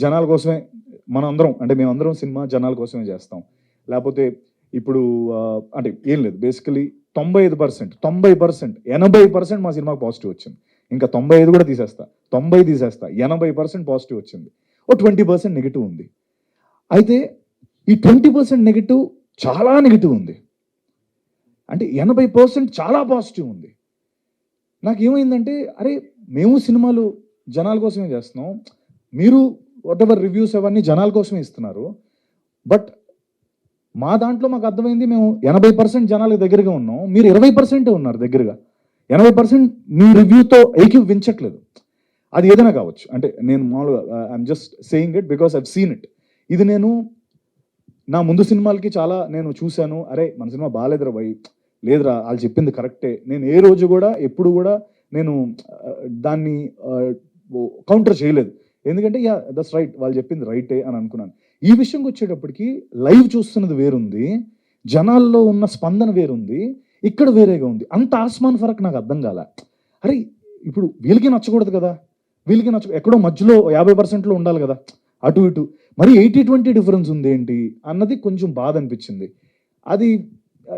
జనాల కోసమే మనం అందరం అంటే మేమందరం సినిమా జనాల కోసమే చేస్తాం. లేకపోతే ఇప్పుడు అంటే ఏం లేదు. బేసికలీ తొంభై ఐదు పర్సెంట్ తొంభై పర్సెంట్ ఎనభై పర్సెంట్ మా సినిమాకి పాజిటివ్ వచ్చింది. ఇంకా తొంభై ఐదు కూడా తీసేస్తా. తొంభై తీసేస్తా. ఎనభై పర్సెంట్ పాజిటివ్ వచ్చింది. ఓ ట్వంటీ పర్సెంట్ నెగిటివ్ ఉంది. అయితే ఈ ట్వంటీ పర్సెంట్ నెగిటివ్ చాలా నెగిటివ్ ఉంది. అంటే ఎనభై పర్సెంట్ చాలా పాజిటివ్ ఉంది. నాకు ఏమైందంటే అరే మేము సినిమాలు జనాల కోసమే చేస్తున్నాం. మీరు వాట్ ఎవర్ రివ్యూస్ అవన్నీ జనాల కోసమే ఇస్తున్నారు. బట్ మా దాంట్లో మాకు అర్థమైంది మేము ఎనభై పర్సెంట్ జనాలకు దగ్గరగా ఉన్నాం. మీరు ఇరవై పర్సెంటే ఉన్నారు దగ్గరగా. ఎనభై పర్సెంట్ మీ రివ్యూతో ఏకీవించట్లేదు అది ఏదైనా కావచ్చు. అంటే నేను మామూలుగా I'm just saying it because I've seen it ఇది నేను నా ముందు సినిమాలకి చాలా నేను చూశాను. అరే మన సినిమా బాగాలేదురా భయ్ లేదురా వాళ్ళు చెప్పింది కరెక్టే. నేను ఏ రోజు కూడా ఎప్పుడు కూడా నేను uh, దాన్ని uh, కౌంటర్ చేయలేదు. ఎందుకంటే యా దట్స్ రైట్ వాళ్ళు చెప్పింది రైటే అని అనుకున్నాను. ఈ విషయంకి వచ్చేటప్పటికి లైవ్ చూస్తున్నది వేరుంది. జనాల్లో ఉన్న స్పందన వేరుంది. ఇక్కడ వేరేగా ఉంది. అంత ఆస్మాన్ ఫరక్ నాకు అర్థం కాల. అరే ఇప్పుడు వీళ్ళకి నచ్చకూడదు కదా? వీళ్ళకి నచ్చ ఎక్కడో మధ్యలో యాభై పర్సెంట్లో ఉండాలి కదా? అటు ఇటు. మరి ఎయిటీ ట్వంటీ డిఫరెన్స్ ఉంది ఏంటి? అన్నది కొంచెం బాధ అనిపించింది. అది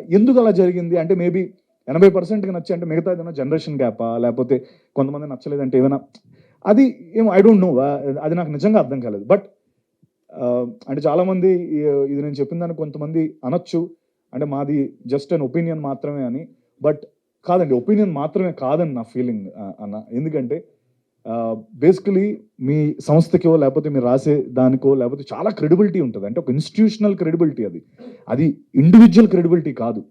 ఎందుకు అలా జరిగింది? అంటే మేబీ ఎనభై పర్సెంట్కి నచ్చి అంటే మిగతా ఏదైనా జనరేషన్ గ్యాపా లేకపోతే కొంతమంది నచ్చలేదంటే ఏదైనా అది ఏమో ఐ డోంట్ నో అది నాకు నిజంగా అర్థం కాలేదు. బట్ uh, అంటే చాలామంది ఇది నేను చెప్పిన దానికి కొంతమంది అనొచ్చు. అంటే మాది జస్ట్ అన్ ఒపీనియన్ మాత్రమే అని. బట్ కాదండి ఒపీనియన్ మాత్రమే కాదని నా ఫీలింగ్ uh, అన్న. ఎందుకంటే uh, బేసికలీ మీ సంస్థకో లేకపోతే మీరు రాసే దానికో లేకపోతే చాలా క్రెడిబిలిటీ ఉంటుంది. అంటే ఒక ఇన్స్టిట్యూషనల్ క్రెడిబిలిటీ అది. అది ఇండివిజువల్ క్రెడిబిలిటీ కాదు.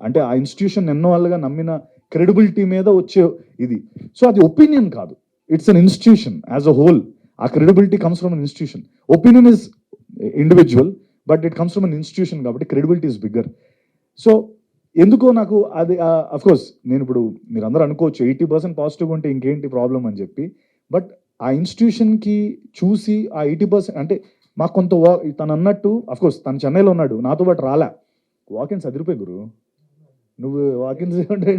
అంటే ఆ ఇన్స్టిట్యూషన్ ఎన్నో వాళ్ళగా నమ్మిన క్రెడిబిలిటీ మీద వచ్చే ఇది. సో అది ఒపీనియన్ కాదు. It's an institution as a whole uh credibility comes from an institution opinion is individual but it comes from an institution కాబట్టి క్రెడిబిలిటీ ఇస్ బిగ్గర్ సో ఎందుకో నాకు అది అఫ్ కోర్స్ నేను ఇప్పుడు మీరు అందరూ అనుకోవచ్చు ఎయిటీ పర్సెంట్ పాజిటివ్ ఉంటే ఇంకేంటి ప్రాబ్లం అని చెప్పి బట్ ఆ ఇన్స్టిట్యూషన్కి చూసి ఆ ఎయిటీ పర్సెంట్ అంటే మాకు కొంత wa- తను అన్నట్టు అఫ్ కోర్స్ తను చెన్నైలో ఉన్నాడు నాతో పాటు రాలే. వాకిన్స్ అదిరిపోయి గురు. నువ్వు వాకిన్స్ అంటే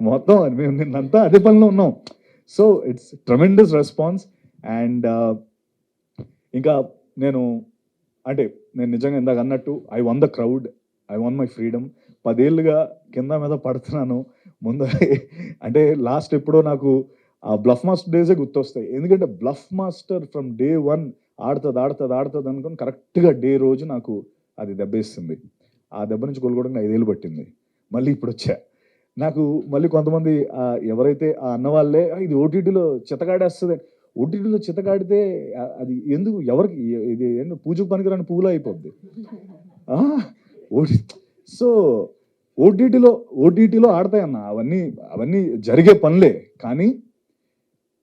మొత్తం మేము నిన్నంతా అదే పనిలో ఉన్నాం. So it's tremendous response and ఇంకా నేను అంటే నేను నిజంగా ఇందాక అన్నట్టు I won the crowd I won my freedom పదేళ్ళుగా కింద మీద పడుతున్నాను. ముందు అంటే లాస్ట్ ఎప్పుడో నాకు ఆ బ్లఫ్ మాస్టర్ డేసే గుర్తొస్తాయి. ఎందుకంటే bluff master from day one ఆడుతుంది ఆడుతుంది ఆడుతుంది అనుకుని కరెక్ట్గా డే రోజు నాకు అది దెబ్బేస్తుంది ఆ దెబ్బ నుంచి కోలుకోవడానికి ఐదేళ్ళు పట్టింది. మళ్ళీ ఇప్పుడు వచ్చా నాకు మళ్ళీ కొంతమంది ఎవరైతే ఆ అన్నవాళ్ళే ఇది ఓటీటీలో చితగాడేస్తుంది ఓటీటీలో చితగాడితే అది ఎందుకు ఎవరికి ఇది పూజకు పనికిరాని పువ్వులు అయిపోద్ది. ఓటీ సో ఓటీటీలో ఓటీటీలో ఆడతాయన్న అవన్నీ అవన్నీ జరిగే పనులే. కానీ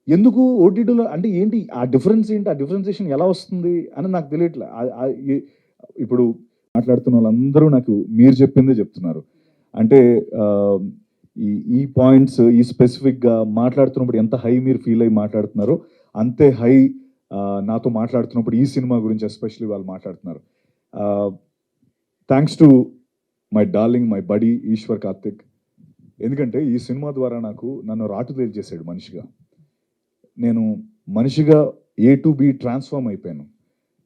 ఎందుకు ఓటీటీలో అంటే ఏంటి ఆ డిఫరెన్స్ ఏంటి ఆ డిఫరెన్సియేషన్ ఎలా వస్తుంది అని నాకు తెలియట్లే. ఇప్పుడు మాట్లాడుతున్న వాళ్ళందరూ నాకు మీరు చెప్పిందే చెప్తున్నారు. అంటే ఈ ఈ పాయింట్స్ ఈ స్పెసిఫిక్గా మాట్లాడుతున్నప్పుడు ఎంత హై మీరు ఫీల్ అయ్యి మాట్లాడుతున్నారో అంతే హై నాతో మాట్లాడుతున్నప్పుడు ఈ సినిమా గురించి ఎస్పెషల్లీ వాళ్ళు మాట్లాడుతున్నారు. Thanks to my darling my buddy Eshwar Karthik ఎందుకంటే ఈ సినిమా ద్వారా నాకు నన్ను రాటు చేశాడు మనిషిగా. నేను మనిషిగా ఏ టు బి ట్రాన్స్ఫార్మ్ అయిపోయాను.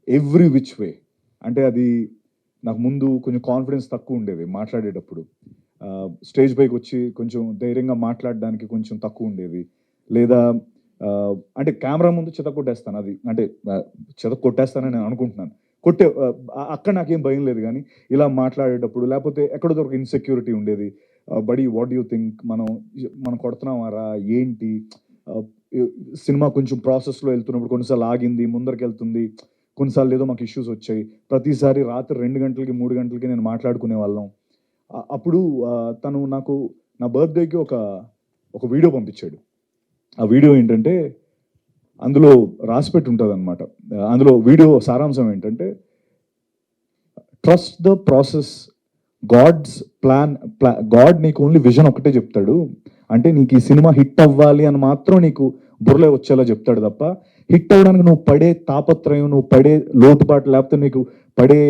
ఎవ్రీ విచ్ వే అంటే అది నాకు ముందు కొంచెం కాన్ఫిడెన్స్ తక్కువ ఉండేది మాట్లాడేటప్పుడు. స్టేజ్ పైకి వచ్చి కొంచెం ధైర్యంగా మాట్లాడడానికి కొంచెం తక్కువ ఉండేది. లేదా అంటే కెమెరా ముందు చెత కొట్టేస్తాను అది. అంటే చెత కొట్టేస్తానని నేను అనుకుంటున్నాను. కొట్టే అక్కడ నాకేం భయం లేదు కానీ ఇలా మాట్లాడేటప్పుడు లేకపోతే ఎక్కడో ఒక ఇన్సెక్యూరిటీ ఉండేది. Buddy what you think? మనం మనం కొడుతున్నామారా ఏంటి? సినిమా కొంచెం ప్రాసెస్లో వెళ్తున్నప్పుడు కొన్నిసార్లు ఆగింది ముందరికి వెళ్తుంది. కొన్నిసార్లు ఏదో మాకు ఇష్యూస్ వచ్చాయి. ప్రతిసారి రాత్రి రెండు గంటలకి మూడు గంటలకి నేను మాట్లాడుకునే వాళ్ళం. అప్పుడు తను నాకు నా బర్త్డేకి ఒక ఒక వీడియో పంపించాడు. ఆ వీడియో ఏంటంటే అందులో రాసిపెట్టి ఉంటుంది అనమాట అందులో వీడియో సారాంశం ఏంటంటే trust the process God's plan ప్లా గాడ్ నీకు ఓన్లీ విజన్ ఒకటే చెప్తాడు. అంటే నీకు ఈ సినిమా హిట్ అవ్వాలి అని మాత్రం నీకు బుర్రలో వచ్చేలా చెప్తాడు తప్ప హిట్ అవ్వడానికి నువ్వు పడే తాపత్రయం నువ్వు పడే లోటుపాటు లేకపోతే నీకు పడే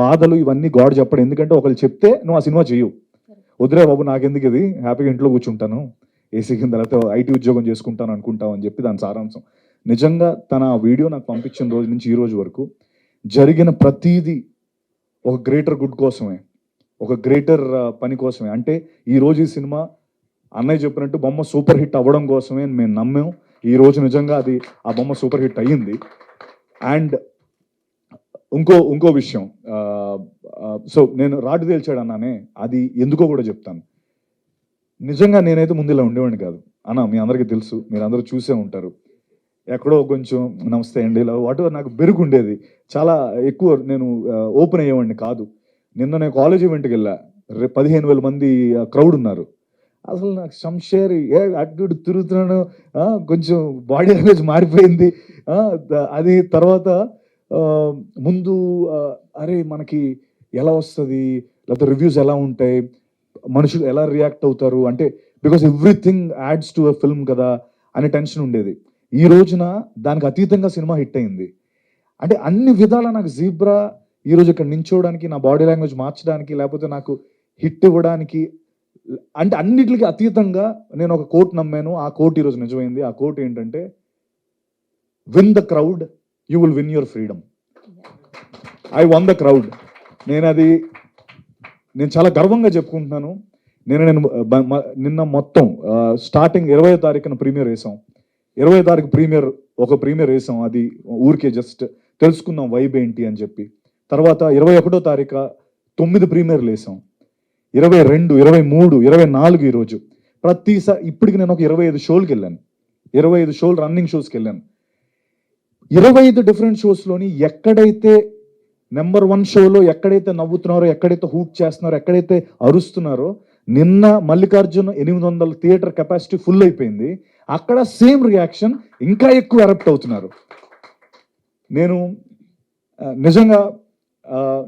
బాధలు ఇవన్నీ గాడ్ చెప్పడు. ఎందుకంటే ఒకళ్ళు చెప్తే నువ్వు ఆ సినిమా చేయవు వదిలే బాబు నాకెందుకు ఇది? హ్యాపీగా ఇంట్లో కూర్చుంటాను. ఏసీ కింద లేకపోతే ఐటీ ఉద్యోగం చేసుకుంటాను అనుకుంటావు అని చెప్పి దాని సారాంశం. నిజంగా తన ఆ వీడియో నాకు పంపించిన రోజు నుంచి ఈ రోజు వరకు జరిగిన ప్రతీది ఒక గ్రేటర్ గుడ్ కోసమే. ఒక గ్రేటర్ పని కోసమే. అంటే ఈరోజు ఈ సినిమా అన్నయ్య చెప్పినట్టు బొమ్మ సూపర్ హిట్ అవ్వడం కోసమే అని మేము నమ్మాం. ఈ రోజు నిజంగా అది ఆ బొమ్మ సూపర్ హిట్ అయ్యింది. అండ్ ఇంకో ఇంకో విషయం సో నేను రాటు తేల్చాడు అన్నానే అది ఎందుకో కూడా చెప్తాను. నిజంగా నేనైతే ముందు ఇలా ఉండేవాడిని కాదు. అన్న మీ అందరికీ తెలుసు మీరు అందరూ చూసే ఉంటారు. ఎక్కడో కొంచెం నమస్తే అండి ఇలా వాటి నాకు బెరుగు ఉండేది చాలా ఎక్కువ నేను ఓపెన్ అయ్యేవాడిని కాదు. నిన్న నేను కాలేజ్ ఈవెంట్కి వెళ్ళా. రే పదిహేను వేల మంది క్రౌడ్ ఉన్నారు. అసలు నాకు శంషేర్ ఏ అటు తిరుగుతున్నాను కొంచెం బాడీ లాంగ్వేజ్ మారిపోయింది. అది తర్వాత ముందు అరే మనకి ఎలా వస్తుంది? లేకపోతే రివ్యూస్ ఎలా ఉంటాయి? మనుషులు ఎలా రియాక్ట్ అవుతారు? అంటే because everything adds to a film కదా అనే టెన్షన్ ఉండేది. ఈ రోజున దానికి అతీతంగా సినిమా హిట్ అయింది. అంటే అన్ని విధాల నాకు జీబ్రా ఈ రోజు ఇక్కడ నించోవడానికి నా బాడీ లాంగ్వేజ్ మార్చడానికి లేకపోతే నాకు హిట్ ఇవ్వడానికి అంటే అన్నిటికీ అతీతంగా నేను ఒక కోట్ నమ్మాను. ఆ కోట్ ఈరోజు నిజమైంది. ఆ కోట్ ఏంటంటే win the crowd you will win your freedom I won the crowd నేను అది నేను చాలా గర్వంగా చెప్పుకుంటున్నాను. నేను నేను నిన్న మొత్తం స్టార్టింగ్ ఇరవై తారీఖున ప్రీమియర్ వేసాం ఇరవై తారీఖు ప్రీమియర్ ఒక ప్రీమియర్ వేసాం అది ఊరికే జస్ట్ తెలుసుకుందాం వైబ్ ఏంటి అని చెప్పి. తర్వాత ఇరవై ఒకటో తారీఖు తొమ్మిది ప్రీమియర్లు వేసాం ఇరవై రెండు ఇరవై మూడు ఇరవై నాలుగు ఈరోజు ప్రతిసారి ఇప్పటికి నేను ఒక ఇరవై ఐదు షోలకి వెళ్ళాను. ఇరవై ఐదు షోలు రన్నింగ్ షోస్కి వెళ్ళాను. ఇరవై ఐదు డిఫరెంట్ షోస్లోని ఎక్కడైతే నెంబర్ వన్ షోలో ఎక్కడైతే నవ్వుతున్నారో ఎక్కడైతే హూట్ చేస్తున్నారో ఎక్కడైతే అరుస్తున్నారో నిన్న మల్లికార్జున్ ఎనిమిది వందల థియేటర్ కెపాసిటీ ఫుల్ అయిపోయింది. అక్కడ సేమ్ రియాక్షన్ ఇంకా ఎక్కువ ఎరప్ట్ అవుతున్నారు. నేను నిజంగా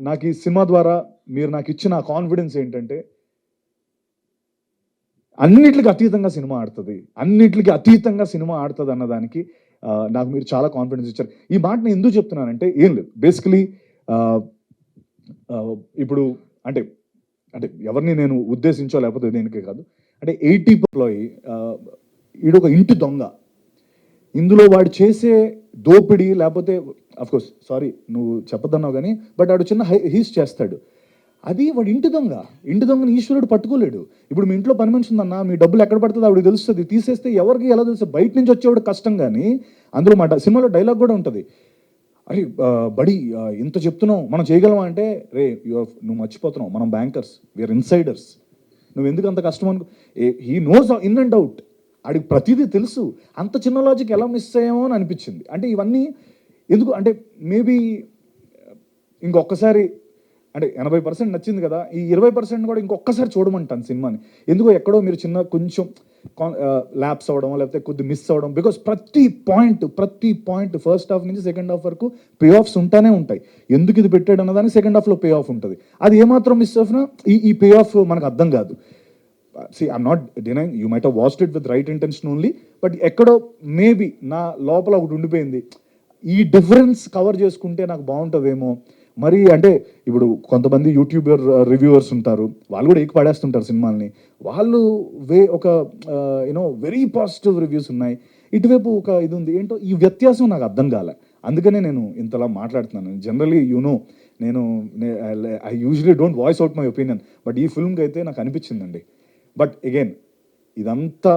నాకు ఈ సినిమా ద్వారా మీరు నాకు ఇచ్చిన కాన్ఫిడెన్స్ ఏంటంటే అన్నిటికి అతీతంగా సినిమా ఆడుతుంది. అన్నిటికి అతీతంగా సినిమా ఆడుతుంది అన్నదానికి నాకు మీరు చాలా కాన్ఫిడెన్స్ ఇచ్చారు. ఈ మాట నేను ఎందుకు చెప్తున్నానంటే ఏం లేదు. బేసికలీ ఇప్పుడు అంటే అంటే ఎవరిని నేను ఉద్దేశించో లేకపోతే దేనికే కాదు. అంటే ఎయిటీ ఎంప్లాయీ ఈడొక ఒక ఇంటి దొంగ. ఇందులో వాడు చేసే దోపిడీ లేకపోతే కోర్స్ సారీ నువ్వు చెప్పదన్నావు కానీ బట్ వాడు చిన్న హీస్ చేస్తాడు. అది వాడు ఇంటి దొంగ. ఇంటి దొంగని ఈశ్వరుడు పట్టుకోలేడు. ఇప్పుడు మీ ఇంట్లో పని మనిషి ఉందన్న మీ డబ్బులు ఎక్కడ పడుతుందో ఆవిడ తెలుస్తుంది. తీసేస్తే ఎవరికి ఎలా తెలుస్తుంది? బయట నుంచి వచ్చేవాడు కష్టం కానీ అందులో మాట సినిమాలో డైలాగ్ కూడా ఉంటుంది. అరే బడి ఇంత చెప్తున్నావు మనం చేయగలమా అంటే రే యు నువ్వు మర్చిపోతున్నావు. మనం బ్యాంకర్స్ వీఆర్ ఇన్సైడర్స్ నువ్వు ఎందుకు అంత కష్టం అనుకో he knows in and out ఆడికి ప్రతిదీ తెలుసు. అంత చిన్న లాజిక్ ఎలా మిస్ అయ్యామో అని అనిపించింది. అంటే ఇవన్నీ ఎందుకు అంటే మేబీ ఇంకొకసారి అంటే ఎనభై పర్సెంట్ నచ్చింది కదా ఈ ఇరవై పర్సెంట్ కూడా ఇంకొకసారి చూడమంటాను సినిమాని. ఎందుకో ఎక్కడో మీరు చిన్న కొంచెం ల్యాప్స్ అవ్వడం లేకపోతే కొద్ది మిస్ అవ్వడం బికాస్ ప్రతి పాయింట్ ప్రతి పాయింట్ ఫస్ట్ హాఫ్ నుంచి సెకండ్ హాఫ్ వరకు పే ఆఫ్స్ ఉంటానే ఉంటాయి. ఎందుకు ఇది పెట్టాడు అన్నదానికి సెకండ్ హాఫ్లో పే ఆఫ్ ఉంటుంది. అది ఏమాత్రం మిస్ అవ్వనా? ఈ ఈ పే ఆఫ్ మనకు అర్థం కాదు. See I'm not denying you might watched it with right intention only but ఎక్కడో మేబీ నా లోపల ఒకటి ఉండిపోయింది. ఈ డిఫరెన్స్ కవర్ చేసుకుంటే నాకు బాగుంటుందేమో. మరి అంటే ఇప్పుడు కొంతమంది యూట్యూబర్ రివ్యూవర్స్ uh, ఉంటారు. వాళ్ళు కూడా ఎక్కువ పడేస్తుంటారు సినిమాల్ని. వాళ్ళు వే ఒక యూనో వెరీ పాజిటివ్ రివ్యూస్ ఉన్నాయి. ఇటువైపు ఒక ఇది ఉంది. ఏంటో ఈ వ్యత్యాసం నాకు అర్థం కాలే. అందుకనే నేను ఇంతలా మాట్లాడుతున్నాను. జనరలీ యూనో నేను I usually don't voice out my opinion but ఈ ఫిల్మ్కి అయితే నాకు అనిపించిందండి. బట్ అగైన్ ఇదంతా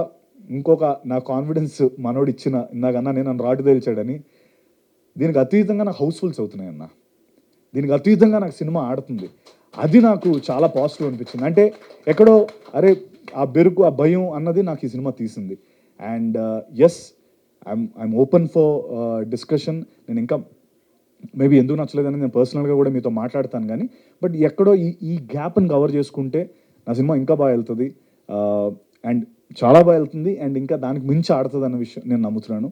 ఇంకొక నా కాన్ఫిడెన్స్ మనోడు ఇచ్చిన ఇందాకన్నా నేను నన్ను రాటు తేల్చాడని. దీనికి అతీతంగా నాకు హౌస్ఫుల్స్ అవుతున్నాయి అన్న దీనికి అతీతంగా నాకు సినిమా ఆడుతుంది. అది నాకు చాలా పాజిటివ్ అనిపించింది. అంటే ఎక్కడో అరే ఆ బెరుకు ఆ భయం అన్నది నాకు ఈ సినిమా తీసింది. And yes I'm I'm open for discussion నేను ఇంకా మేబీ ఎందుకు నచ్చలేదని నేను పర్సనల్గా కూడా మీతో మాట్లాడతాను కానీ బట్ ఎక్కడో ఈ ఈ గ్యాప్ని కవర్ చేసుకుంటే నా సినిమా ఇంకా బాగా వెళ్తుంది. అండ్ చాలా బాగా వెళ్తుంది. అండ్ ఇంకా దానికి మించి ఆడుతుంది అన్న విషయం నేను నమ్ముతున్నాను.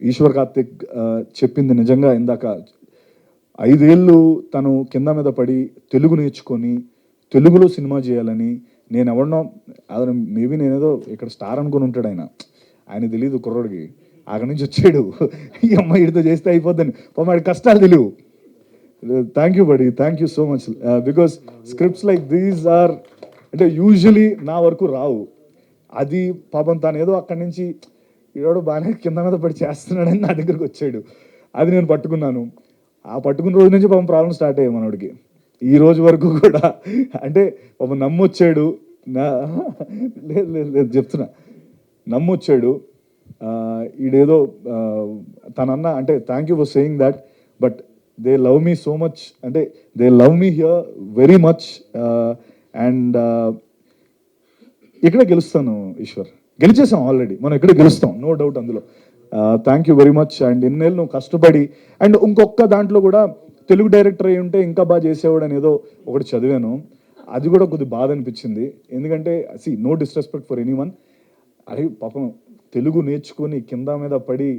ఈశ్వర్ కార్తిక్ చెప్పింది నిజంగా ఇందాక. ఐదేళ్ళు తను కింద మీద పడి తెలుగు నేర్చుకొని తెలుగులో సినిమా చేయాలని నేను ఎవరినో అతను మేబీ నేనేదో ఇక్కడ స్టార్ అనుకుని ఉంటాడు ఆయన. ఆయన తెలియదు కుర్రోడికి. అక్కడి నుంచి వచ్చాడు. ఈ అమ్మాయి ఇడితో చేస్తే అయిపోద్దని. పాపం కష్టాలు తెలియవు. Thank you buddy. Thank you so much. Because scripts like these are అంటే యూజువలీ నా వరకు రావు. అది పాపం తాను ఏదో అక్కడి నుంచి ఈడోడు బాగానే కింద మీద పడి చేస్తున్నాడని నా దగ్గరకు వచ్చాడు. అది నేను పట్టుకున్నాను. ఆ పట్టుకున్న రోజు నుంచి పాపం ప్రాబ్లం స్టార్ట్ అయ్యాయి మనోడికి. ఈ రోజు వరకు కూడా. అంటే పాపం నమ్మొచ్చాడు. నా లేదు లేదు లేదు చెప్తున్నా. నమ్మొచ్చాడు. ఈడేదో తనన్న అంటే thank you for saying that but they love me so much అంటే they love me here very much and ఇక్కడ గెలుస్తాను ఈశ్వర్. గెలిచేసాం ఆల్రెడీ మనం ఇక్కడ గెలుస్తాం నో డౌట్ అందులో. Thank you very much and ఇన్నేళ్ళు నువ్వు కష్టపడి అండ్ ఇంకొక దాంట్లో కూడా తెలుగు డైరెక్టర్ అయి ఉంటే ఇంకా బాగా చేసేవాడు అని ఏదో ఒకటి చదివాను. అది కూడా కొద్ది బాధ అనిపించింది. ఎందుకంటే see no disrespect for anyone అరే పాపం తెలుగు నేర్చుకొని కింద మీద పడి